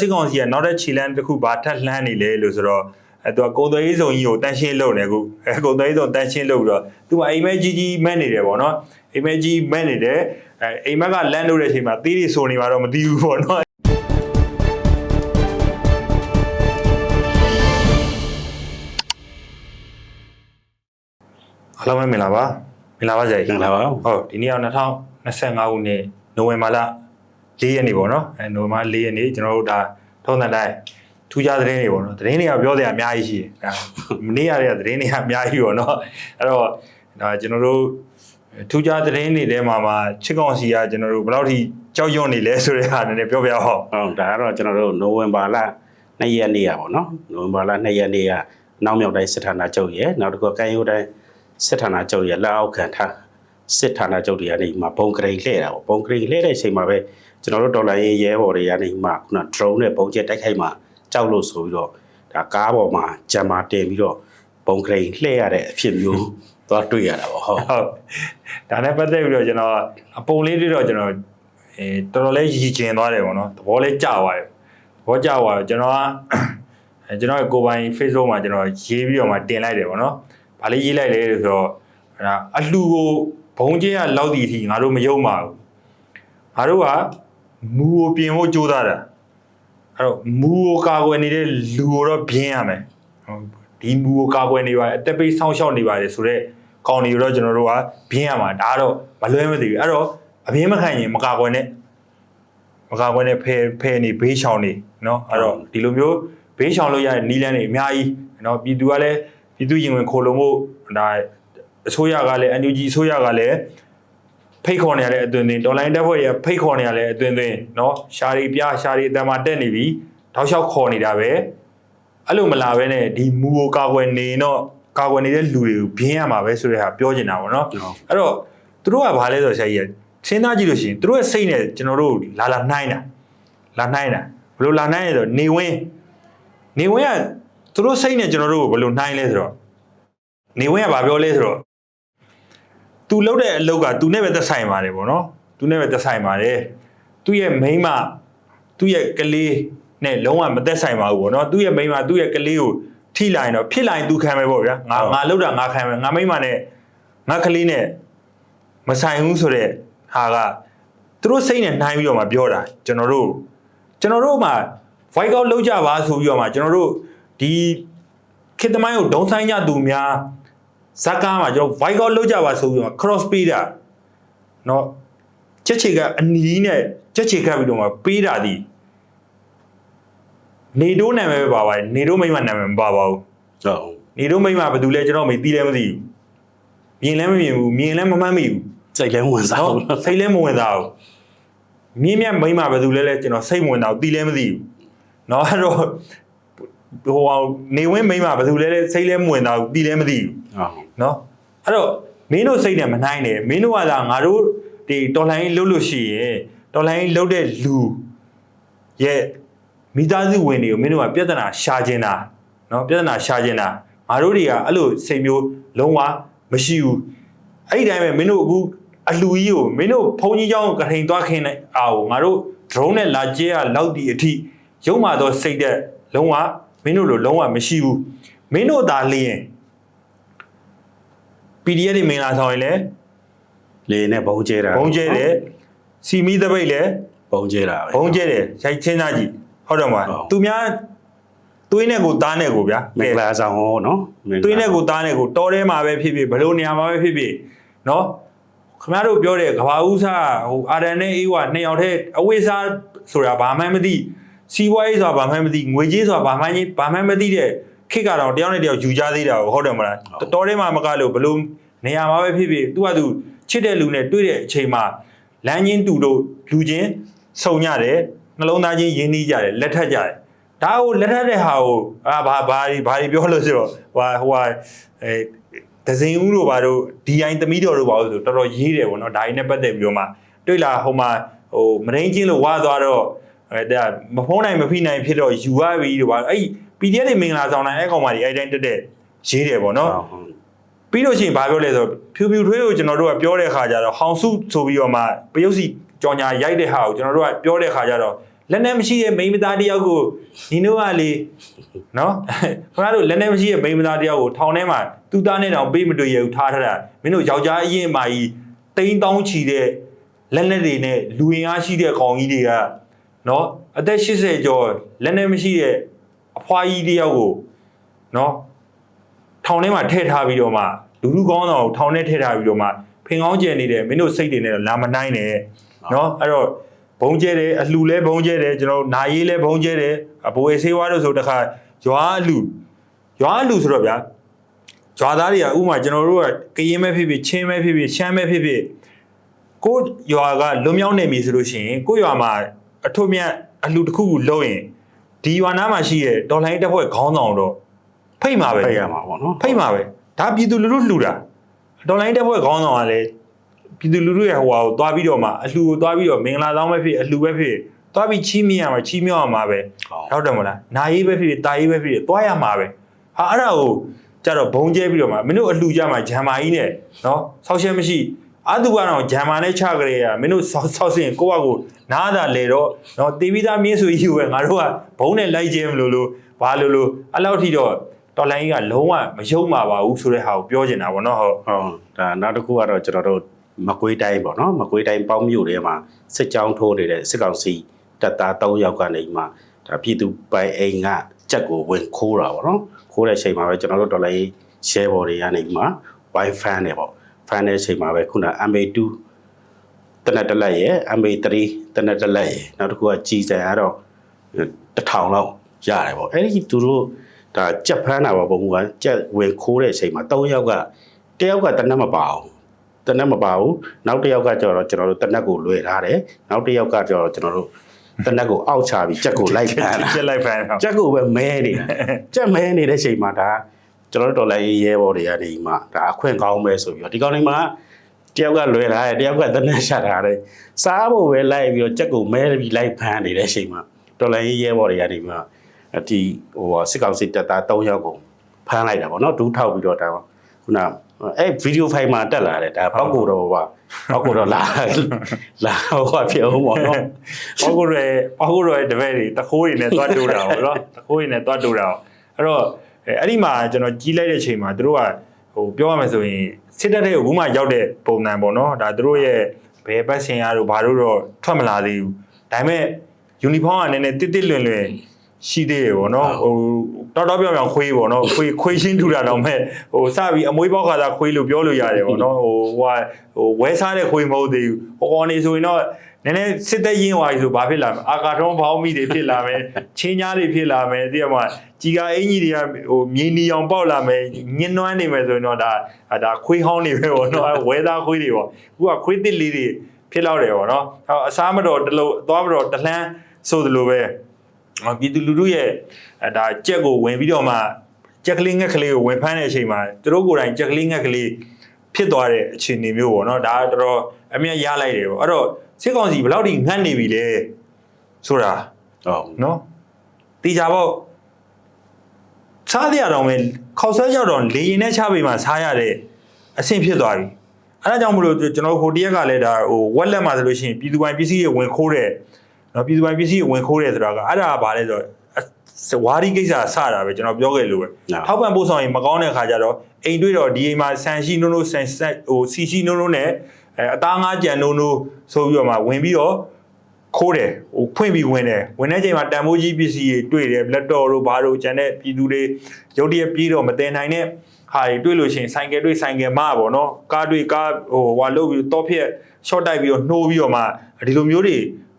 စစ်ကောင်စီကနောက်တဲ့ခြေလမ်းတစ်ခုဘာထပ်လှမ်းနေလဲလို့ဆိုတော့အဲသူကကုံသွေးရေးစုံကြီးကိုတန်ရှင်းလုပ်နေအခုအဲကုံသွေးရေးစုံတန်ရှင်းလုပ်ပြီးတော့သူကအိမ်မက်ကြီးကြီးမက်နေတယ်ပေါ့နော်အိမ်မက်ကြီးမက်နေတယ်အဲအိမ်မက်ကလမ်းလို့တဲ့အချိန်မှာသေးတွေဆိုနေမှာတော့မသိဘူးပေါ့နော်အားလုံးပဲမင်္ဂလာပါမင်္ဂလာပါဇာတ်မင်္ဂလာပါဟုတ်ဒီနေ့က2025ခုနှစ်နိုဝင်ဘာလ 4ရက်နေ့ပေါ့နော်အဲနိုဝင်ဘာ4ရက်နေ့ကျွန်တော်တို့ဒါထုံးတဲ့တိုင်းထူးခြားသတင်းတွေပေါ့နော်သတင်းတွေကပြောတဲ့အများကြီးရှိတယ်ဒါမနေ့ရတဲ့သတင်းတွေကအများကြီးပေါ့နော်အဲ့တော့ဒါကျွန်တော်တို့ထူးခြားသတင်းတွေထဲမှာမှာချစ်ကောင်စီကကျွန်တော်တို့ဘယ်လောက်ထိကြောက်ရွံ့နေလဲဆိုတဲ့ဟာနည်းနည်းပြောပြအောင်ဟုတ်ဒါကတော့ကျွန်တော်တို့နိုဝင်ဘာလ2ရက်နေ့อ่ะပေါ့နော်နိုဝင်ဘာလ2ရက်နေ့ကနောက်မြောက်တိုင်းစစ်ဌာနချုပ်ရဲ့နောက်တစ်ခုကံရိုးတိုင်းစစ်ဌာနချုပ်ရဲ့လက်အောက်ခံထားစစ်ဌာနချုပ်တွေကနေမှဘုံကရိန်လှည့်တာပေါ့ဘုံကရိန်လှည့်တဲ့အချိန်မှာပဲ ကျွန်တော်တို့ဒေါ်လာရေးရဲဘော်တွေကနေမှခုန drone နဲ့ပုံကျက်တိုက်ခိုက်မှကြောက်လို့ဆိုပြီးတော့ဒါကားပေါ်မှာဂျမ်မာတင်ပြီးတော့ဘုံကရိန်လှည့်ရတဲ့အဖြစ်မျိုးသွားတွေ့ရတာပေါ့ဟုတ်ဟုတ်ဒါနဲ့ပတ်သက်ပြီးတော့ကျွန်တော်အပုံလေးတွေတော့ကျွန်တော်အဲတော်တော်လေးရည်ကျင်သွားတယ်ပေါ့နော်သဘောလေးကျသွားတယ်သဘောကျသွားတော့ကျွန်တော်ကအဲကျွန်တော်ရဲ့ကိုယ်ပိုင် Facebook မှာကျွန်တော်ရေးပြီးတော့မှတင်လိုက်တယ်ပေါ့နော်။ဗာလေးရေးလိုက်လေဆိုတော့အဲဒါအလှူကိုဘုံကျင်းကလောက်တီအထိငါတို့မယုံပါဘူး။ငါတို့က မူကိုပြင်ဖို့ကြိုးစားတာ။အဲ့တော့မူကိုကာကွယ်နေတဲ့လူကိုတော့ပြင်ရမယ်။ဟုတ်ဒီမူကိုကာကွယ်နေပါအသက်ပေးဆောင်းရှောက်နေပါတယ်ဆိုတော့ကောင်းနေတော့ကျွန်တော်တို့ကပြင်ရမှာဒါကတော့မလွဲမသွေဘူးအဲ့တော့အပြင်းမခံရင်မကာကွယ်နဲ့မကာကွယ်နဲ့ဖဲဖဲနေဘေးချောင်နေเนาะအဲ့တော့ဒီလိုမျိုးဘေးချောင်လို့ရတဲ့နီးလန်းတွေအများကြီးเนาะပြည်သူကလည်းပြည်သူရင်ဝင်ခိုလုံမှုဒါအစိုးရကလည်း NUG အစိုးရကလည်း ဖိတ်ခေါ်နေရတဲ့အသွင်သွင်းဒေါ်လာတက်ဖွဲ့ရဖိတ်ခေါ်နေရတဲ့အသွင်သွင်းเนาะရှာရီပြရှာရီအတန်မှာတက်နေပြီတောက်လျှောက်ခေါ်နေတာပဲအဲ့လိုမလာဘဲနဲ့ဒီမူကိုကာကွယ်နေတော့ကာကွယ်နေတဲ့လူတွေကိုဘင်းရမှာပဲဆိုတဲ့ဟာပြောချင်တာပေါ့เนาะ အဲ့တော့သူတို့ကဘာလဲဆိုတော့ဆရာကြီးကစဉ်းစားကြည့်လို့ရှိရင်သူတို့ရဲ့စိတ်နဲ့ကျွန်တော်တို့လာလာနှိုင်းတာလာနှိုင်းတာဘယ်လိုလာနှိုင်းလဲဆိုတော့နေဝင်းနေဝင်းကသူတို့စိတ်နဲ့ကျွန်တော်တို့ကိုဘယ်လိုနှိုင်းလဲဆိုတော့နေဝင်းကဘာပြောလဲဆိုတော့ သူလုပ်တဲ့အလုပ်ကသူနဲ့ပဲသက်ဆိုင်ပါတယ်ပေါ့နော်သူနဲ့ပဲသက်ဆိုင်ပါတယ်သူ့ရဲ့မိန်းမသူ့ရဲ့ကလေးနဲ့လုံးဝမသက်ဆိုင်ပါဘူးပေါ့နော်သူ့ရဲ့မိန်းမသူ့ရဲ့ကလေးကိုထိလိုက်ရင်တော့ဖြစ်လိုက်ရင်သူခံမယ်ပေါ့ဗျာငါငါလုပ်တာငါခံမယ်ငါမိန်းမနဲ့ငါကလေးနဲ့မဆိုင်ဘူးဆိုတော့ဟာကသူတို့စိတ်နဲ့နှိုင်းပြီးတော့မှပြောတာကျွန်တော်တို့ကျွန်တော်တို့မှ voice out လုပ်ကြပါဆိုပြီးတော့မှကျွန်တော်တို့ဒီခေတ်သမိုင်းကိုဒုံဆိုင်ကြသူများ ဇက်ကားမှာကျွန်တော် voice out လုပ်ကြပါဆိုပြီးတော့ cross ပေးတာเนาะချက်ချေကအနီးနဲ့ချက်ချေကပ်ပြီးတော့မှပေးတာဒီနေတိုးနာမည်ပဲပါပါတယ်နေတိုးမိမနာမည်မပါပါဘူး ဟုတ် နေတိုးမိမဘယ်သူလဲကျွန်တော်မေးသိလည်းမသိဘူးမြင်လည်းမမြင်ဘူးမြင်လည်းမမှတ်မိဘူး စိတ်လည်းဝင်စား နော် ဘူး စိတ်လည်းမဝင်သားဘူးမြင်းမြတ်မိမ့်မှာဘယ်သူလဲလဲကျွန်တော်စိတ်မဝင်သားဘူးတီးလည်းမသိဘူးเนาะအဲ့တော့ ဟိုအောင်နေဝင်းမိမ့်မှာဘယ်သူလဲလဲစိတ်လည်းမဝင်သားဘူးတီးလည်းမသိဘူး ဟုတ် เนาะအဲ့တော့မင်းတို့စိတ်နဲ့မနိုင်နဲ့မင်းတို့ကသာငါတို့ဒီတော်လိုင်းလှုပ်လို့ရှိရင်တော်လိုင်းလှုပ်တဲ့လူရဲ့မိသားစုဝင်တွေကိုမင်းတို့ကပြဿနာရှာကျင်တာเนาะပြဿနာရှာကျင်တာငါတို့တွေကအဲ့လိုစိတ်မျိုးလုံးဝမရှိဘူး အဲ့ဒီတိုင်းပဲမင်းတို့အခုအလှူကြီးကိုမင်းတို့ဖုန်ကြီးเจ้าကထိန်သွားခင်းတဲ့အာကိုငါတို့ drone နဲ့လာကျဲရလောက်ဒီအထိရုံမာတော့စိတ်တဲ့လုံးဝ မင်းတို့လိုလုံးဝမရှိဘူးမင်းတို့သာလျင် PDF တွေမင်္ဂလာဆောင်ရင်လည်းလေနဲ့ဘုံကျဲတာဘုံကျဲတယ်စီမီတပိတ်လည်းဘုံကျဲတာပဲဘုံကျဲတယ်ရိုက်ချင်းသားကြီးဟုတ်တယ်မလားဟုတ်သူများသွေးနဲ့ကိုသားနဲ့ကိုဗျာမင်္ဂလာဆောင်ဟောနော်မင်္ဂလာသွေးနဲ့ကိုသားနဲ့ကိုတောထဲမှာပဲဖြစ်ဖြစ်ဘယ်လိုနေရာမှာပဲဖြစ်ဖြစ်နော်ခင်ဗျားတို့ပြောတဲ့ကဘာဦးစားဟိုအာရန်နဲ့အေးဝါနှစ်ယောက်တည်းအဝိစားဆိုတာဘာမှမသိ စီးပွားရေးဆိုတာဘာမှမသိငွေကြေးဆိုတာဘာမှကြီးဘာမှမသိတဲ့ခေတ်ကတော့တယောက်နဲ့တယောက်ယူကြသေးတာကိုဟုတ်တယ်မလားတောထဲမှာမကလို့ဘလို့နေရာမှာပဲဖြစ်ဖြစ်သူကသူချစ်တဲ့လူနဲ့တွေ့တဲ့အချိန်မှာလမ်းချင်းတူတို့လူချင်းဆုံညတယ်နှလုံးသားချင်းရင်းနှီးကြတယ်လက်ထပ်ကြတယ်ဒါကိုလက်ထပ်တဲ့ဟာကိုအာဘာဘာဒီဘာဒီပြောလို့ဆိုတော့ဟိုဟာဟိုဟာအဲဒဇင်ဦးတို့ဘာတို့ဒီအိုင်သမီးတော်တို့ဘာလို့ဆိုတော်တော်ရေးတယ်ပေါ့နော်ဒါကြီးနဲ့ပတ်သက်ပြီးတော့မှတွေ့လားဟိုမှာဟိုမရင်းချင်းလို့ဝါသွားတော့ အဲဒါမဖုံးနိုင်မဖိနိုင်ဖြစ်တော့ယူရပြီတို့ဘာအဲ့ PDF တွေမင်္ဂလာဆောင်နိုင်အဲ့ကောင်မကြီးအဲ့တိုင်းတက်တက်ရေးတယ်ပေါ့နော်ဟုတ်ပြီးလို့ရှိရင်ဘာပြောလဲဆိုတော့ဖြူဖြူထွေးကိုကျွန်တော်တို့ကပြောတဲ့ခါကျတော့ဟောင်စုဆိုပြီးတော့မှပယုတ်စီကြောင်ညာရိုက်တဲ့ဟာကိုကျွန်တော်တို့ကပြောတဲ့ခါကျတော့လက်နဲ့မရှိတဲ့မိန်းမသားတယောက်ကိုညီတို့ကလေနော်ခင်ဗျားတို့လက်နဲ့မရှိတဲ့မိန်းမသားတယောက်ကိုထောင်ထဲမှာသူ့သားနဲ့တောင်ပေးမတွေ့ရဘူးထားထားတာမင်းတို့ယောက်ျားအရင်အမကြီးတိန်းတောင်းချီတဲ့လက်နဲ့တွေနဲ့လူရင်အားရှိတဲ့ကောင်ကြီးတွေက နော်အသက်80ကျော်လက်နဲ့မရှိတဲ့အဖွားကြီးတယောက်ကိုနော်ထောင်ထဲမှာထည့်ထားပြီးတော့မှလူလူကောင်းတော်ကိုထောင်ထဲထည့်ထားပြီးတော့မှဖင်ကောင်းကျယ်နေတယ်မင်းတို့စိတ်တွေနဲ့တော့လာမနိုင်နဲ့နော်အဲ့တော့ဘုံကျဲတယ်အလှလဲဘုံကျဲတယ်ကျွန်တော်တို့နာရေးလဲဘုံကျဲတယ်အဘိုးအေးဆေးဝါးတို့ဆိုတခါရွာအလှရွာအလှဆိုတော့ဗျာရွာသားတွေကဥမာကျွန်တော်တို့ကကရင်မဲ့ဖြစ်ဖြစ်ချင်းမဲ့ဖြစ်ဖြစ်ရှမ်းမဲ့ဖြစ်ဖြစ်ကိုယ့်ရွာကလွန်မြောက်နေပြီဆိုလို့ရှိရင်ကိုယ့်ရွာမှာ အထွတ်မြတ်အလှတစ်ခုခုလုံးရင်ဒီရွာနားမှာရှိတဲ့ဒေါ်လာရင်းတစ်ဖွဲ့ခေါင်းဆောင်တော့ဖိတ်မှာပဲဖိတ်ရမှာပေါ့နော်ဖိတ်မှာပဲဒါပြည်သူလူထုလှူတာဒေါ်လာရင်းတက်ဖွဲ့ခေါင်းဆောင်ကလည်းပြည်သူလူထုရဲ့ဟိုဟာကိုသွားပြီးတော့မှအလှူကိုသွားပြီးတော့မင်္ဂလာဆောင်ပဲဖြစ်အလှူပဲဖြစ်သွားပြီးချီးမြှင့်ရမှာချီးမြှောက်ရမှာပဲဟုတ်ဟုတ်တယ်မလားနာရေးပဲဖြစ်ဖြစ်တာရေးပဲဖြစ်ဖြစ်သွားရမှာပဲဟာအဲ့ဒါကိုကြတော့ဘုံကျဲပြီးတော့မှမင်းတို့အလှူကြမှာဂျမ်မာကြီးနဲ့နော်ဆောက်ရှက်မရှိ အတူကတော့ဂျမ်မာနဲ့ချကြရမင်းတို့ဆောက်ဆောက်စင်ကိုယ့်ဘက်ကိုနားတာလေတော့နော်တီဗီသားမြင်းဆိုကြီးကိုပဲငါတို့ကဘုံနဲ့လိုက်ခြင်းမလို့လို့ဘာလို့လို့အဲ့လောက်ထိတော့တော်လိုင်းကြီးကလုံးဝမယုံမှာပါဘူးဆိုတဲ့ဟာကိုပြောချင်တာဗောနော်ဟုတ်ဟုတ်ဒါနောက်တစ်ခုကတော့ကျွန်တော်တို့မကွေးတိုင်းပေါ့နော်မကွေးတိုင်းပေါင်းမြို့ထဲမှာစစ်ကြောင်းထိုးနေတဲ့စစ်ကောင်စီတပ်သား3ယောက်ကနေမှဒါပြည်သူပိုင်အိမ်ကကြက်ကိုဝင်ခိုးတာပေါ့နော်ခိုးတဲ့အချိန်မှာပဲကျွန်တော်တို့ဒေါ်လာရေး share ဘော်တွေကနေမှ wifi နဲ့ပေါ့ fan တဲ့အချိန်မှာပဲခုန MA2 တနက်တစ်လက်ရဲ့ MA3 တနက်တစ်လက်ရဲ့နောက်တစ်ခုကကြီးစံကတော့တစ်ထောင်လောက်ရတယ်ပေါ့အဲ့ဒီသူတို့ဒါကြက်ဖမ်းတာပေါ့ဘုံကကြက်ဝင်ခိုးတဲ့အချိန်မှာ3ယောက်ကတယောက်ကတနက်မပါဘူးတနက်မပါဘူးနောက်တစ်ယောက်ကကျတော့ကျွန်တော်တို့တနက်ကိုလွယ်ထားတယ်နောက်တစ်ယောက်ကကျတော့ကျွန်တော်တို့တနက်ကိုအောက်ချပြီးကြက်ကိုလိုက်ဖမ်းတာကျက်လိုက်ဖန်တော့ကြက်ကိုပဲမဲနေတာကြက်မဲနေတဲ့အချိန်မှာဒါ ကျွန်တော်တို့ဒေါ်လာရေးရဲဘော်တွေကနေမှဒါအခွင့်ကောင်းပဲဆိုပြီးတော့ဒီကောင်လေးမှာတယောက်ကလွယ်လာတယ်တယောက်ကတနက်ရှာထားတယ်စားဖို့ပဲလိုက်ပြီးတော့ကြက်ကိုမဲပြီးလိုက်ဖမ်းနေတဲ့အချိန်မှာဒေါ်လာရေးရဲဘော်တွေကနေမှဒီဟိုစစ်ကောင်စီတပ်သား3ယောက်ကိုဖမ်းလိုက်တာပေါ့နော်ဒူးထောက်ပြီးတော့ဒါခုနအဲ့ဗီဒီယိုဖိုင်မှာတက်လာတယ်ဒါပောက်ကိုတော့ပါပောက်ကိုတော့လာလာဟောဖြစ်အောင်ပေါ့နော်ပေါက်ကိုရဲပေါက်ကိုရဲတပည့်တွေတခိုးတွေနဲ့သွားတူတာပေါ့နော်တခိုးတွေနဲ့သွားတူတာပေါ့အဲ့တော့ အဲ့အဲ့ဒီမှာကျွန်တော်ကြီးလိုက်တဲ့ချိန်မှာတို့ကဟိုပြောရမယ်ဆိုရင်စစ်တပ်တဲ့ဘူးမှရောက်တဲ့ပုံစံပေါ့နော်ဒါတို့ရဲ့ဘယ်ပတ်စင်ရတို့ဘာလို့တော့ထွက်မလာသေးဘူးဒါပေမဲ့ယူနီဖောင်းကနည်းနည်းတစ်တစ်လွင်လွင်ရှိသေးတယ်ပေါ့နော်ဟိုတော်တော်ပြောင်ပြောင်ခွေးပေါ့နော်ခွေးခွေးရှင်းထူတာတော့မဲ့ဟိုစပြီးအမွေးပေါက်ခါသာခွေးလို့ပြောလို့ရတယ်ပေါ့နော်ဟိုဟိုဟာဟိုဝဲစားတဲ့ခွေးမဟုတ်သေးဘူးဟိုကောင်နေဆိုရင်တော့ နည်းနည်းစစ်သက်ရင်းသွားပြီဆိုဘာဖြစ်လာမလဲအာကာထုံးဘောင်းမိတွေဖြစ်လာမယ်ချင်းညားတွေဖြစ်လာမယ်တကယ်မှကြီးကအင်ကြီးတွေကဟိုမြေနီအောင်ပေါက်လာမယ်ညှင်းနွမ်းနေမယ်ဆိုရင်တော့ဒါဒါခွေးဟောင်းနေပဲပေါ့နော်အဲဝဲသားခွေးတွေပေါ့အခုကခွေးတစ်လေးတွေဖြစ်လောက်တယ်ပေါ့နော်အဲအစားမတော်တလို့သွားမတော်တလှမ်းဆိုသလိုပဲပြည်သူလူထုရဲ့အဲဒါကြက်ကိုဝင်ပြီးတော့မှကြက်ကလေးငှက်ကလေးကိုဝင်ဖမ်းတဲ့အချိန်မှာသူတို့ကိုယ်တိုင်ကြက်ကလေးငှက်ကလေးဖြစ်သွားတဲ့အခြေအနေမျိုးပေါ့နော်ဒါကတော်တော်အမြတ်ရလိုက်တယ်ပေါ့အဲ့တော့ စစ်ကောင်စီဘယ်လောက်ထိငတ်နေပြီလဲဆိုတာဟုတ်နော်တေချာပေါ့စားရတော့မယ်ခောက်ဆွဲကြောက်တော့လေရင်နဲ့ချပေးမှစားရတဲ့အဆင့်ဖြစ်သွားပြီအဲဒါကြောင့်မလို့ကျွန်တော်ဟိုတရက်ကလည်းဒါဟိုဝက်လက်မှာဆိုလို့ရှိရင်ပြည်သူပိုင်ပစ္စည်းတွေဝင်ခိုးတယ်နော်ပြည်သူပိုင်ပစ္စည်းတွေဝင်ခိုးတယ်ဆိုတာကအဲ့ဒါကဘာလဲဆိုတော့အဝါဒီကိစ္စဆတာပဲကျွန်တော်ပြောခဲ့လို့ပဲထောက်ပံ့ပို့ဆောင်ရင်မကောင်းတဲ့ခါကျတော့အိမ်တွေ့တော့ဒီအိမ်မှာဆန်ရှိနိုးနိုးဆန်ဆက်ဟိုစီရှိနိုးနိုးနဲ့ အဲအသားငါးကြံနိုးနိုးဆိုပြီးတော့မှဝင်ပြီးတော့ခိုးတယ်ဟိုဖွင့်ပြီးဝင်တယ်ဝင်တဲ့ချိန်မှာတန်ဖိုးကြီးပစ္စည်းတွေတွေ့တယ်လက်တော်တို့ဘာတို့ကျန်တဲ့ပြည်သူတွေရုတ်တရက်ပြေးတော့မတင်နိုင်တဲ့ဟာတွေတွေ့လို့ရှိရင်ဆိုင်ကယ်တွေ့ဆိုင်ကယ်မပေါ့နော်ကားတွေ့ကားဟိုဟွာလုတ်ပြီးတော့ဖြက်ရှော့တိုက်ပြီးတော့နှိုးပြီးတော့မှဒီလိုမျိုးတွေ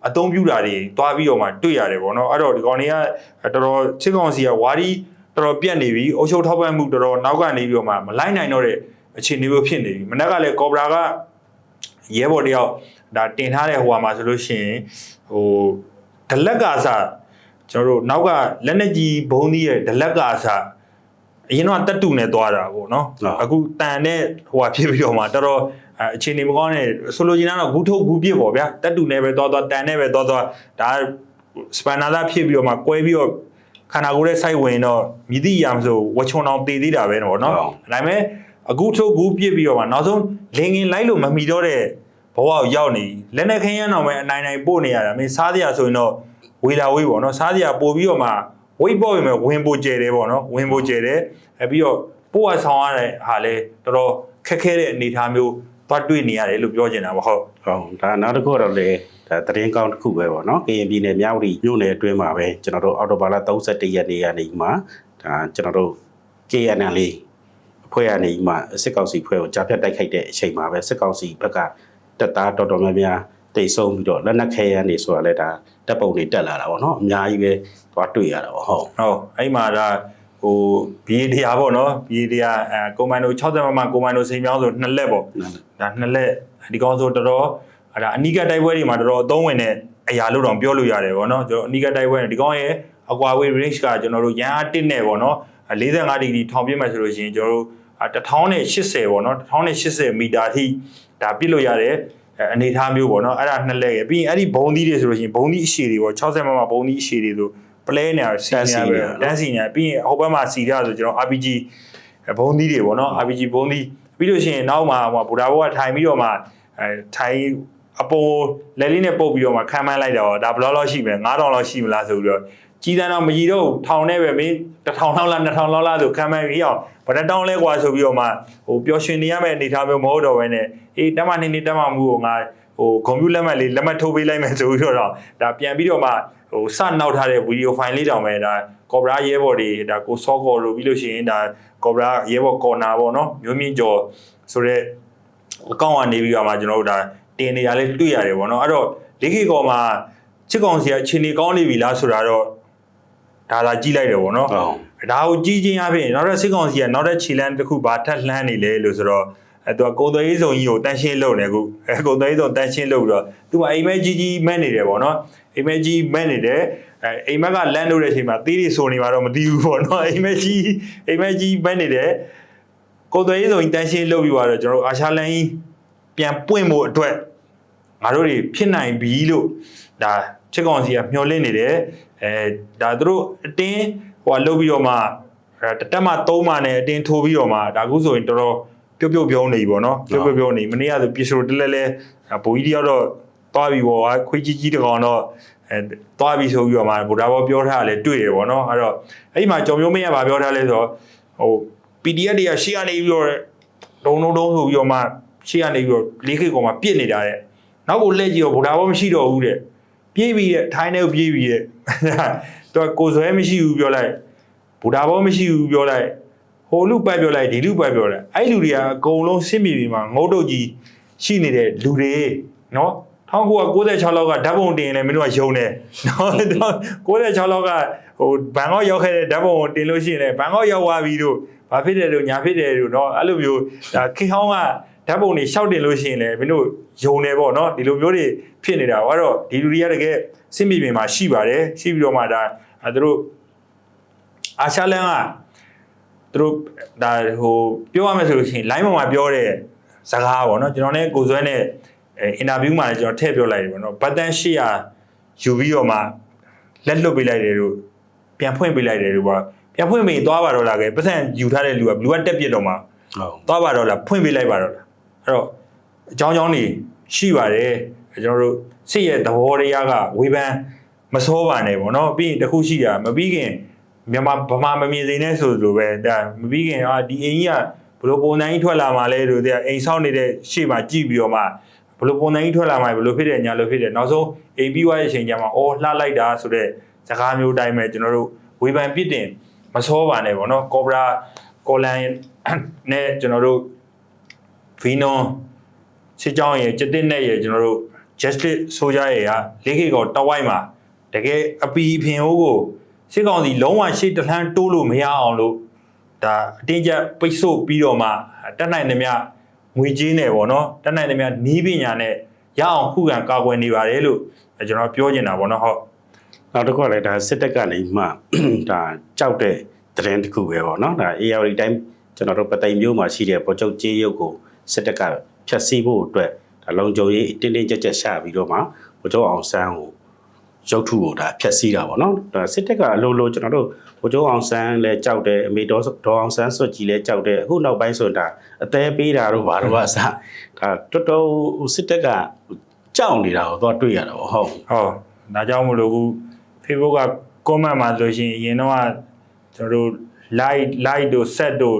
အသုံးပြုတာတွေတွားပြီးတော့မှတွေ့ရတယ်ပေါ့နော်အဲ့တော့ဒီကောင်တွေကတော်တော်ချစ်ကောင်စီကဝါဒီတော်တော်ပြတ်နေပြီအုပ်ချုပ်ထောက်ပံ့မှုတော်တော်နောက်ကနေပြီးတော့မှမလိုက်နိုင်တော့တဲ့အခြေအနေမျိုးဖြစ်နေပြီမနက်ကလည်းကော်ဘရာက ရဲဘော်တယောက်ဒါတင်ထားတဲ့ဟိုဟာမှာဆိုလို့ရှိရင်ဟိုဒလက်ကစားကျွန်တော်တို့နောက်ကလက်နေကြီးဘုံကြီးရဲ့ဒလက်ကစားအရင်တော့တက်တူနဲ့သွားတာပေါ့နော်အခုတန်နဲ့ဟိုဟာဖြစ်ပြီးတော့မှတော်တော်အခြေအနေမကောင်းတဲ့ဆိုလိုချင်တာတော့ဂူထုတ်ဂူပြစ်ပေါ့ဗျာတက်တူနဲ့ပဲသွားသွားတန်နဲ့ပဲသွားသွားဒါစပန်နာသားဖြစ်ပြီးတော့မှကွဲပြီးတော့ခန္ဓာကိုယ်ရဲ့စိုက်ဝင်တော့မြည်သည့်အရာမဆိုဝချုံအောင်တည်သေးတာပဲနော်။ဒါပေမဲ့ အခုထုတ်ကူပြစ်ပြီးတော့မှနောက်ဆုံးလင်ငင်လိုက်လို့မမီတော့တဲ့ဘဝကိုရောက်နေပြီလက်နဲ့ခင်းရမ်းအောင်ပဲအနိုင်နိုင်ပို့နေရတာမင်းစားတရားဆိုရင်တော့ဝဝေလာဝေးပေါ့နော်စားစရာပို့ပြီးတော့မှဝိတ်ပေါ့ပြင်မဲ့ဝင်ပိုကျဲတယ်ပေါ့နော်ဝင်ပိုကျဲတယ်အဲပြီးတော့ပို့ရဆောင်ရတဲ့ဟာလဲတော်တော်ခက်ခဲတဲ့အနေအထားမျိုးသွားတွေ့နေရတယ်လို့ပြောချင်တာပေါ့ဟုတ်ဟုတ်ဒါနောက်တစ်ခုတော့လေဒါသတင်းကောင်းတစ်ခုပဲပေါ့နော်ကရင်ပြည်နယ်မြောက်ရီမြို့နယ်အတွင်းမှာပဲကျွန်တော်တို့အော်တိုဘာလ31ရက်နေ့ကနေမှဒါကျွန်တော်တို့ KNL အဖွဲ့ကနေမှစစ်ကောင်စီဖွဲ့ကိုကြားဖြတ်တိုက်ခိုက်တဲ့အချိန်မှာပဲစစ်ကောင်စီဘက်ကတပ်သားတော်တော်များများတိတ်ဆုံးပြီးတော့လက်နက်ခဲယမ်းနေဆိုတာလဲဒါတပ်ပုံတွေတက်လာတာပေါ့နော်အများကြီးပဲသွားတွေ့ရတာပေါ့ဟုတ်ဟုတ်အဲ့မှာဒါဟိုဘီတရားပေါ့နော်ဘီတရားအဲကွန်မန်ဒို60မမကွန်မန်ဒိုစိန်မြောင်းဆိုနှစ်လက်ပေါ့ဒါနှစ်လက်ဒီကောင်ဆိုတော်တော်အဲ့ဒါအနီးကပ်တိုက်ပွဲတွေမှာတော်တော်အသုံးဝင်တဲ့အရာလို့တော့ပြောလို့ရတယ်ပေါ့နော်ကျွန်တော်အနီးကပ်တိုက်ပွဲဒီကောင်ရဲ့အကွာဝေး range ကကျွန်တော်တို့ရန်အား1နဲ့ပေါ့နော် 45ဒီဂရီထောင်ပြစ်မှဆိုလို့ရှိရင်ကျွန်တော်တို့1080ပေါ့နော်1080မီတာအထိဒါပြစ်လို့ရတယ်အနေထားမျိုးပေါ့နော်အဲ့ဒါနှစ်လက်ရပြီးရင်အဲ့ဒီဘုံသီးတွေဆိုလို့ရှိရင်ဘုံသီးအရှည်တွေပေါ့60မမဘုံသီးအရှည်တွေဆို play နေရစီနေရပဲတန်းစီနေရပြီးရင်ဟိုဘက်မှာစီရဆိုကျွန်တော် RPG ဘုံသီးတွေပေါ့နော် RPG ဘုံသီးပြီးလို့ရှိရင်နောက်မှာဟိုဘူဒါဘောကထိုင်ပြီးတော့မှအဲထိုင်အပေါ်လက်လေးနဲ့ပုတ်ပြီးတော့မှခံမှန်းလိုက်တော့ဒါဘယ်လောက်လောက်ရှိမလဲ9000လောက်ရှိမလားဆိုပြီးတော့ ကြီးတန်းတော့မကြီးတော့ထောင်နဲ့ပဲမင်း1000လောက်လား2000လောက်လားဆိုခံမှန်းပြီးအောင်ဘယ်တောင်းလဲกว่าဆိုပြီးတော့မှဟိုပျော်ရွှင်နေရမယ့်အနေအထားမျိုးမဟုတ်တော့ဘဲနဲ့အေးတက်မနေနေတက်မမှုကိုငါဟိုကွန်ပျူတာလက်မှတ်လေးလက်မှတ်ထိုးပေးလိုက်မယ်ဆိုပြီးတော့ဒါပြန်ပြီးတော့မှဟိုစနောက်ထားတဲ့ဗီဒီယိုဖိုင်လေးတောင်ပဲဒါကော်ဘရာရဲဘော်တွေဒါကိုစောကော်လို့ပြီးလို့ရှိရင်ဒါကော်ဘရာရဲဘော်ကော်နာပေါ့နော်မျိုးမြင့်ကျော်ဆိုတော့အကောင့်ကနေပြီးတော့မှကျွန်တော်တို့ဒါတင်နေရလဲတွေ့ရတယ်ပေါ့နော်အဲ့တော့လေးခေကော်မှာချစ်ကောင်စီကခြေနေကောင်းနေပြီလားဆိုတာတော့ ဒါသာကြည့်လိုက်တယ်ပေါ့နော်ဟုတ်ဒါကိုကြီးချင်းအဖြစ်နောက်တော့စစ်ကောင်စီကနောက်တဲ့ခြေလန်းတစ်ခုဘာထပ်လှမ်းနေလဲလို့ဆိုတော့အဲသူကကုံသွေးရေးစုံကြီးကိုတန်ရှင်းလုပ်နေခုအဲကုံသွေးရေးစုံတန်ရှင်းလုပ်ပြီးတော့သူကအိမ်မဲကြီးကြီးမက်နေတယ်ပေါ့နော်အိမ်မဲကြီးမက်နေတယ်အဲအိမ်မက်ကလမ်းလို့တဲ့အချိန်မှာသေးတွေဆိုနေမှာတော့မသိဘူးပေါ့နော်အိမ်မဲကြီးအိမ်မဲကြီးမက်နေတယ်ကုံသွေးရေးစုံကြီးတန်ရှင်းလုပ်ပြီးတော့ကျွန်တော်တို့အာရှလန်ကြီးပြန်ပွင့်ဖို့အတွက်ငါတို့တွေဖြစ်နိုင်ပြီလို့ဒါချစ်ကောင်စီကမျှော်လင့်နေတယ်အဲဒါသူတို့အတင်းဟိုကလုပ်ပြီးတော့မှအဲတတက်မှ3မှနဲ့အတင်းထိုးပြီးတော့မှဒါအခုဆိုရင်တော်တော်ပြုတ်ပြုတ်ပြုံးနေပြီပေါ့နော်ပြုတ်ပြုတ်ပြုံးနေမနေ့ကဆိုပစ္စရိုတလဲလဲဘိုးကြီးတယောက်တော့သွားပြီပေါ့ခွေးကြီးကြီးတကောင်တော့အဲသွားပြီဆိုပြီးတော့မှဗုဒ္ဓဘောပြောထားတာလဲတွေ့ရပေါ့နော်အဲ့တော့အဲ့ဒီမှာကြောင်မျိုးမင်းကဗာပြောထားလဲဆိုတော့ဟို PDF တွေကရှေ့ကနေပြီးတော့ဒုံဒုံဒုံဆိုပြီးတော့မှရှေ့ကနေပြီးတော့လေးခေတ်ကောင်မှပြစ်နေတာတဲ့နောက်ကိုလှည့်ကြည့်တော့ဗုဒ္ဓဘောမရှိတော့ဘူးတဲ့ ပြေးပြီးတဲ့ထိုင်းထဲကိုပြေးပြီးတဲ့သူကကိုယ်ဆွဲမရှိဘူးပြောလိုက်ဗုဒ္ဓဘောမရှိဘူးပြောလိုက်ဟိုလူပတ်ပြောလိုက်ဒီလူပတ်ပြောလိုက်အဲ့လူတွေကအကုန်လုံးစစ်မြေပြင်မှာငုတ်တုတ်ကြီးရှိနေတဲ့လူတွေနော်1996လောက်ကဓာတ်ပုံတင်ရင်လည်းမင်းတို့ကယုံတယ်နော်96လောက်ကဟိုဘန်ကောက်ရောက်ခဲ့တဲ့ဓာတ်ပုံကိုတင်လို့ရှိရင်လည်းဘန်ကောက်ရောက်သွားပြီတို့ဘာဖြစ်တယ်တို့ညာဖြစ်တယ်တို့နော်အဲ့လိုမျိုးဒါခေဟောင်းက ဓာတ်ပုံတွေရှောက်တင်လို့ရှိရင်လည်းမင်းတို့ယုံတယ်ပေါ့နော်ဒီလိုမျိုးတွေဖြစ်နေတာပေါ့အဲ့တော့ဒီလူတွေကတကယ်စစ်မြေပြင်မှာရှိပါတယ်ရှိပြီးတော့မှဒါအဲသူတို့အာရှလန်ကသူတို့ဒါဟိုပြောရမယ်ဆိုလို့ရှိရင် line ပေါ်မှာပြောတဲ့စကားပေါ့နော်ကျွန်တော်နဲ့ကိုစွဲနဲ့အဲအင်တာဗျူးမှာလည်းကျွန်တော်ထည့်ပြောလိုက်တယ်ပေါ့နော်ဘတ်တန်800ယူပြီးတော့မှလက်လွတ်ပေးလိုက်တယ်လို့ပြန်ဖွင့်ပေးလိုက်တယ်လို့ပေါ့ပြန်ဖွင့်ပြီးသွားပါတော့လားကဲပတ်စံယူထားတဲ့လူကဘလူကတက်ပြစ်တော့မှဟုတ်သွားပါတော့လားဖွင့်ပေးလိုက်ပါတော့လား အဲ့တော့အကြောင်းကြောင်းတွေရှိပါတယ်ကျွန်တော်တို့စစ်ရဲ့သဘောတရားကဝေဖန်မစောပါနဲ့ပေါ့နော်ပြီးရင်တစ်ခုရှိတာမပြီးခင်မြန်မာဗမာမမြင်စိမ့်နဲ့ဆိုလိုပဲဒါမပြီးခင်အာဒီအိမ်ကြီးကဘလို့ပုံတိုင်းထွက်လာမှလဲလို့တဲ့အိမ်ဆောက်နေတဲ့ရှေ့မှာကြည့်ပြီးတော့မှဘလို့ပုံတိုင်းထွက်လာမှဘလို့ဖြစ်တယ်ညာလို့ဖြစ်တယ်နောက်ဆုံးအိမ်ပြီးသွားတဲ့အချိန်ကျမှအော်လှလိုက်တာဆိုတဲ့စကားမျိုးအတိုင်းပဲကျွန်တော်တို့ဝေဖန်ပြစ်တင်မစောပါနဲ့ပေါ့နော်ကောဘရာကောလန်နဲ့ကျွန်တော်တို့ ဗီနွန်စစ်ကြောင်းရဲ့စစ်တစ်နဲ့ရဲ့ကျွန်တော်တို့ justice ဆိုကြရဲ့ဟာလေးခေတ်ကောင်တဝိုက်မှာတကယ်အပီအဖင်ဟိုးကိုစစ်ကောင်စီလုံးဝရှေ့တလှမ်းတိုးလို့မရအောင်လို့ဒါအတင်းကျပ်ပိတ်ဆို့ပြီးတော့မှတက်နိုင်သမျှငွေကြေးနဲ့ပေါ့နော်တက်နိုင်သမျှနီးပညာနဲ့ရအောင်ခုခံကာကွယ်နေပါတယ်လို့ကျွန်တော်ပြောချင်တာပေါ့နော်ဟုတ်နောက်တစ်ခုကလည်းဒါစစ်တပ်ကနေမှဒါကြောက်တဲ့သတင်းတစ်ခုပဲပေါ့နော်ဒါ AR တိုင်းကျွန်တော်တို့ပသိမ်မျိုးမှာရှိတဲ့ပေါ်ချုပ်ကြေးရုပ်ကို စစ်တပ်ကဖျက်ဆီးဖို့အတွက်ဒါလုံခြုံရေးတင်းတင်းကြပ်ကြပ်ရှာပြီးတော့မှပေါ်ချုပ်အောင်ဆန်းကိုရုပ်ထုကိုဒါဖျက်ဆီးတာပေါ့နော်ဒါစစ်တပ်ကအလိုလိုကျွန်တော်တို့ပေါ်ချုပ်အောင်ဆန်းလည်းကြောက်တယ်အမေတော်ဒေါ်အောင်ဆန်းစွတ်ကြီးလည်းကြောက်တယ်အခုနောက်ပိုင်းဆိုရင်ဒါအသေးပေးတာတို့ဘာတို့ကအစဒါတော်တော်စစ်တပ်ကကြောက်နေတာကိုတော့တွေ့ရတာပေါ့ဟုတ်ဟုတ်ဒါကြောင့်မလို့ခု Facebook က comment မှာဆိုရှင်အရင်တော့ကကျွန်တော်တို့ like like တို့ set တို့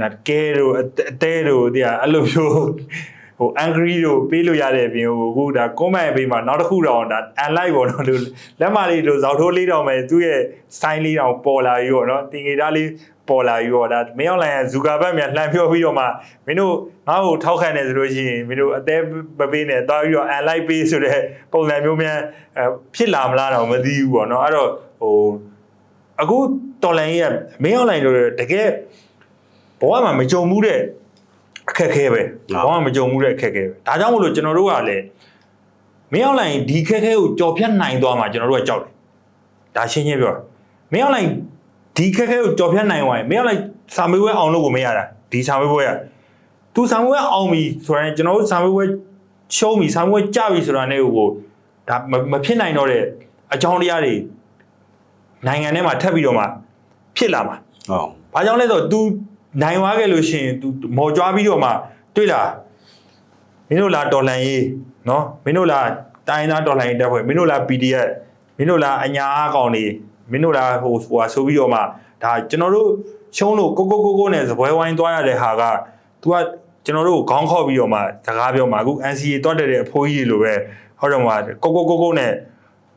နာကဲတို့အအသေးတို့တရားအဲ့လိုမျိုးဟို angry တို့ပေးလို့ရတဲ့အပြင်ဟိုအခုဒါ comment ပေးမှာနောက်တစ်ခုတော့ဒါ unlike ပေါ့နော်လို့လက်မလေးတို့ဇောက်ထိုးလေးတော့မယ်သူ့ရဲ့ sign လေးတော့ပေါ်လာပြီးတော့နော်တင်ငေသားလေးပေါ်လာပြီးတော့ဒါမင်းအောင်လိုင်းကဇူကာဘတ်မြန်လှန်ပြောပြီးတော့မှမင်းတို့ငါ့ကိုထောက်ခံနေဆိုလို့ရှိရင်မင်းတို့အသေးပပေးနေသွားပြီးတော့ unlike ပေးဆိုတဲ့ပုံစံမျိုးများအဲဖြစ်လာမလားတော့မသိဘူးပေါ့နော်အဲ့တော့ဟိုအခုတော်လိုင်းကြီးကမင်းအောင်လိုင်းတို့တကယ် ဘဝမှာမကြုံမှုတဲ့အခက်အခဲပဲဘဝမှာမကြုံမှုတဲ့အခက်အခဲပဲဒါကြောင့်မို့လို့ကျွန်တော်တို့ကလည်းမင်းအောင်လိုင်းဒီခက်ခဲကိုကြော်ဖြတ်နိုင်သွားမှာကျွန်တော်တို့ကကြောက်တယ်ဒါရှင်းရှင်းပြောမင်းအောင်လိုင်းဒီခက်ခဲကိုကြော်ဖြတ်နိုင်သွားရင်မင်းအောင်လိုင်းစာမေးပွဲအောင်လို့ကိုမရတာဒီစာမေးပွဲကသူစာမေးပွဲအောင်ပြီဆိုရင်ကျွန်တော်တို့စာမေးပွဲရှုံးပြီစာမေးပွဲကြပြီဆိုတာနဲ့ကိုဒါမဖြစ်နိုင်တော့တဲ့အကြောင်းတရားတွေနိုင်ငံထဲမှာထပ်ပြီးတော့မှဖြစ်လာမှာဟုတ်။ဘာကြောင့်လဲဆိုတော့ तू နိုင်သွားခဲ့လို့ရှိရင် तू မော်ကြွားပြီးတော့မှတွေ့လားမင်းတို့လားတော်လန်ရေးနော်မင်းတို့လားတိုင်းသားတော်လှန်ရေးတပ်ဖွဲ့မင်းတို့လား PDF မင်းတို့လားအညာအကောင်တွေမင်းတို့လားဟိုဟိုဆိုပြီးတော့မှဒါကျွန်တော်တို့ရှုံးလို့ကိုကိုကိုကိုနဲ့စပွဲဝိုင်းသွားရတဲ့ဟာက तू ကကျွန်တော်တို့ခေါင်းခေါက်ပြီးတော့မှစကားပြောမှာအခု NCA တွတ်တက်တဲ့အဖိုးကြီးတွေလိုပဲဟုတ်တယ်မှာကိုကိုကိုကိုနဲ့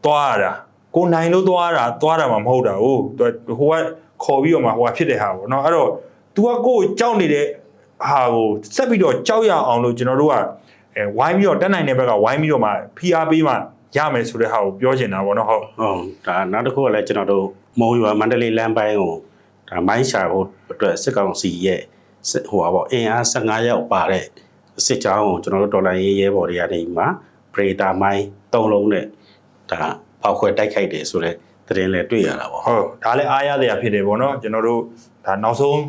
သွားရတာကိုနိုင်လို့သွားတာသွားတာမှမဟုတ်တာဟုတ်ဟိုကခေါ်ပြီးတော့မှဟိုကဖြစ်တဲ့ဟာပေါ့နော်အဲ့တော့ तू ကကိုယ်ကြောက်နေတဲ့ဟာကိုဆက်ပြီးတော့ကြောက်ရအောင်လို့ကျွန်တော်တို့ကအဲဝိုင်းပြီးတော့တက်နိုင်တဲ့ဘက်ကဝိုင်းပြီးတော့မှဖိအားပေးမှရမယ်ဆိုတဲ့ဟာကိုပြောချင်တာပေါ့နော်ဟုတ်ဟုတ်ဒါနောက်တစ်ခုကလည်းကျွန်တော်တို့မုံရွာမန္တလေးလမ်းပိုင်းကိုဒါမိုင်းရှာဖို့အတွက်စစ်ကောင်စီရဲ့စစ်ဟိုပါပေါ့အင်အား15ရောက်ပါတဲ့စစ်ကြောင်းကိုကျွန်တော်တို့ဒေါ်လာရေးရဲဘော်တွေကနေမှပရေတာမိုင်း၃လုံးနဲ့ဒါဖောက်ခွဲတိုက်ခိုက်တယ်ဆိုတော့သတင်းလည်းတွေ့ရတာပေါ့ဟုတ်ဒါလည်းအားရစရာဖြစ်တယ်ပေါ့နော်ကျွန်တော်တို့ဒါနောက်ဆုံး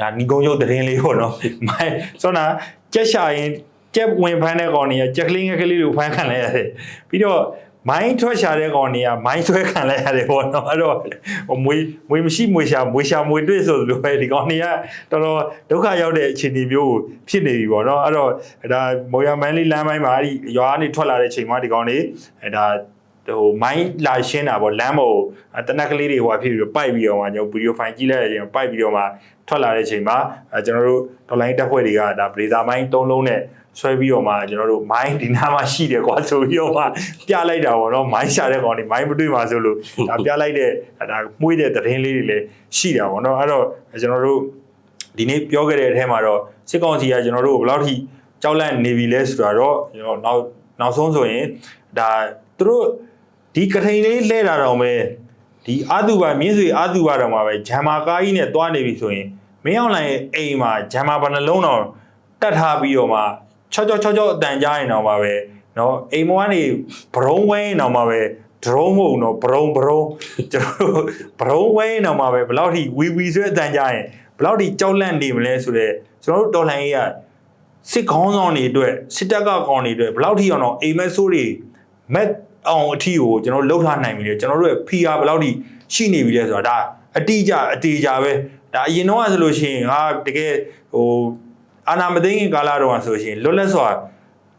ဒါညီကုန်းချုပ်သတင်းလေးပေါ့နော်မိုင်းဆိုတော့ကြက်ရှာရင်ကြက်ဝင်ဖမ်းတဲ့ကောင်တွေကကြက်ကလေးငယ်ကလေးကိုဖမ်းခံလိုက်ရတယ်ပြီးတော့မိုင်းထွက်ရှာတဲ့ကောင်တွေကမိုင်းဆွဲခံလိုက်ရတယ်ပေါ့နော်အဲ့တော့ဟိုမွေးမွေးမရှိမွေးရှာမွေးရှာမွေးတွေ့ဆိုလိုပဲဒီကောင်တွေကတော်တော်ဒုက္ခရောက်တဲ့အခြေအနေမျိုးကိုဖြစ်နေပြီပေါ့နော်အဲ့တော့ဒါမော်ရမန်လေးလမ်းပိုင်းမှာအဲ့ဒီရွာကနေထွက်လာတဲ့ချိန်မှာဒီကောင်တွေအဲဒါ ဟိုမိုင်းလာရှင်းတာပေါ့လမ်းပေါ်ကိုအဲတနက်ကလေးတွေဟိုဖြစ်ပြီးတော့ပိုက်ပြီးတော့မှကျွန်တော်ဗီဒီယိုဖိုင်ကြည့်လိုက်ရရင်ပိုက်ပြီးတော့မှထွက်လာတဲ့ချိန်မှာအဲကျွန်တော်တို့ဒေါ်လိုင်းတက်ဖွဲ့တွေကဒါဘလေဇာမိုင်း၃လုံးနဲ့ဆွဲပြီးတော့မှကျွန်တော်တို့မိုင်းဒီနားမှာရှိတယ်ကွာဆိုပြီးတော့မှပြလိုက်တာပေါ့နော်မိုင်းရှာတဲ့ကောင်တွေမိုင်းမတွေ့ပါဆိုလို့ဒါပြလိုက်တဲ့ဒါမှုေးတဲ့သတင်းလေးတွေလည်းရှိတာပေါ့နော်အဲ့တော့ကျွန်တော်တို့ဒီနေ့ပြောခဲ့တဲ့အထဲမှာတော့စစ်ကောင်စီကကျွန်တော်တို့ဘယ်လောက်ထိကြောက်လန့်နေပြီလဲဆိုတာတော့ကျွန်တော်နောက်နောက်ဆုံးဆိုရင်ဒါသူတို့ ဒီကထိန်လေးလှဲတာတော့ပဲဒီအာတုဘမြင်းဆွေအာတုဘတော့မှာပဲဂျမ်မာကားကြီးနဲ့တွားနေပြီဆိုရင်မင်းအောင်လိုင်းရဲ့အိမ်မှာဂျမ်မာဘယ်နှလုံးတော့တတ်ထားပြီးတော့မှချောချောချောချောအတန်ကြားရင်တော့မှာပဲเนาะအိမ်မောကနေဘရုံးဝဲရင်တော့မှာပဲဒရုန်းမဟုတ်တော့ဘရုံးဘရုံးကျွန်တော်တို့ဘရုံးဝဲရင်တော့မှာပဲဘယ်လောက်ထိဝီဝီဆိုတဲ့အတန်ကြားရင်ဘယ်လောက်ထိကြောက်လန့်နေမလဲဆိုတော့ကျွန်တော်တို့တော်လှန်ရေးကစစ်ခေါင်းဆောင်တွေအတွက်စစ်တပ်ကကောင်တွေအတွက်ဘယ်လောက်ထိအောင်တော့အိမ်မက်ဆိုးတွေမက် အောင်အထီကိုကျွန်တော်တို့လှုပ်ထားနိုင်ပြီလေကျွန်တော်တို့ရဲ့ PR ဘယ်လောက်ထိရှိနေပြီလဲဆိုတာဒါအတိအကျအတေချာပဲဒါအရင်တော့ဆိုလို့ရှိရင်ဟာတကယ်ဟိုအာနာမသိငင်ကာလာတော့ဆိုရှင်လွတ်လပ်စွာ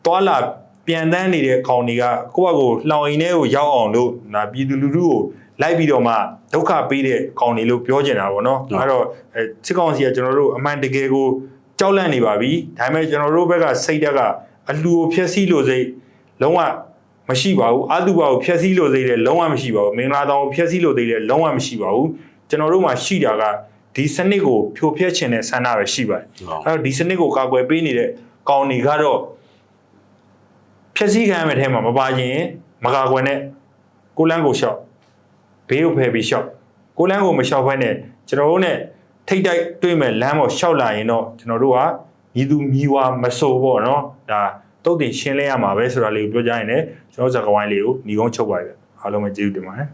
တွာလာပြန်တန်းနေတဲ့ကောင်တွေကကိုယ့်ဘက်ကိုလှောင်အိမ်ထဲကိုရောက်အောင်လို့ဒါပြည်သူလူထုကိုလိုက်ပြီးတော့မှဒုက္ခပေးတဲ့ကောင်တွေလို့ပြောချင်တာပေါ့နော်အဲ့တော့အဲစစ်ကောင်စီကကျွန်တော်တို့အမှန်တကယ်ကိုကြောက်လန့်နေပါပြီဒါပေမဲ့ကျွန်တော်တို့ဘက်ကစိတ်တက်ကအလှူကိုဖျက်ဆီးလို့စိတ်လုံးဝ မရှိပါဘူးအာတုဘကိုဖျက်ဆီးလို့သေးတယ်လုံးဝမရှိပါဘူးမင်္ဂလာတောင်ကိုဖျက်ဆီးလို့သေးတယ်လုံးဝမရှိပါဘူးကျွန်တော်တို့မှာရှိတာကဒီစနစ်ကိုဖြိုဖျက်ခြင်းတဲ့ဆန္ဒပဲရှိပါတယ်ဟုတ်အဲ့တော့ဒီစနစ်ကိုကာကွယ်ပေးနေတဲ့ကောင်းတွေကတော့ဖျက်ဆီးခံရမယ့်အထဲမှာမပါခြင်းမကာကွယ်နဲ့ကိုလန်းကိုရှော့ဘေးကိုဖယ်ပြီးရှော့ကိုလန်းကိုမရှော့ဘဲနဲ့ကျွန်တော်တို့ ਨੇ ထိတ်တိုက်တွေ့မဲ့လမ်းပေါ်ရှောက်လာရင်တော့ကျွန်တော်တို့ကမြည်သူမြည်ဝါမဆိုးပေါ့နော်ဒါ တုတ်တင်ရှင်းလဲရမှာပဲဆိုတာလေးကိုပြောကြရင်လည်းကျွန်တော်စကားဝိုင်းလေးကိုညီကုန်းချုပ်ပါရစေအားလုံးပဲကျေးဇူးတင်ပါတယ်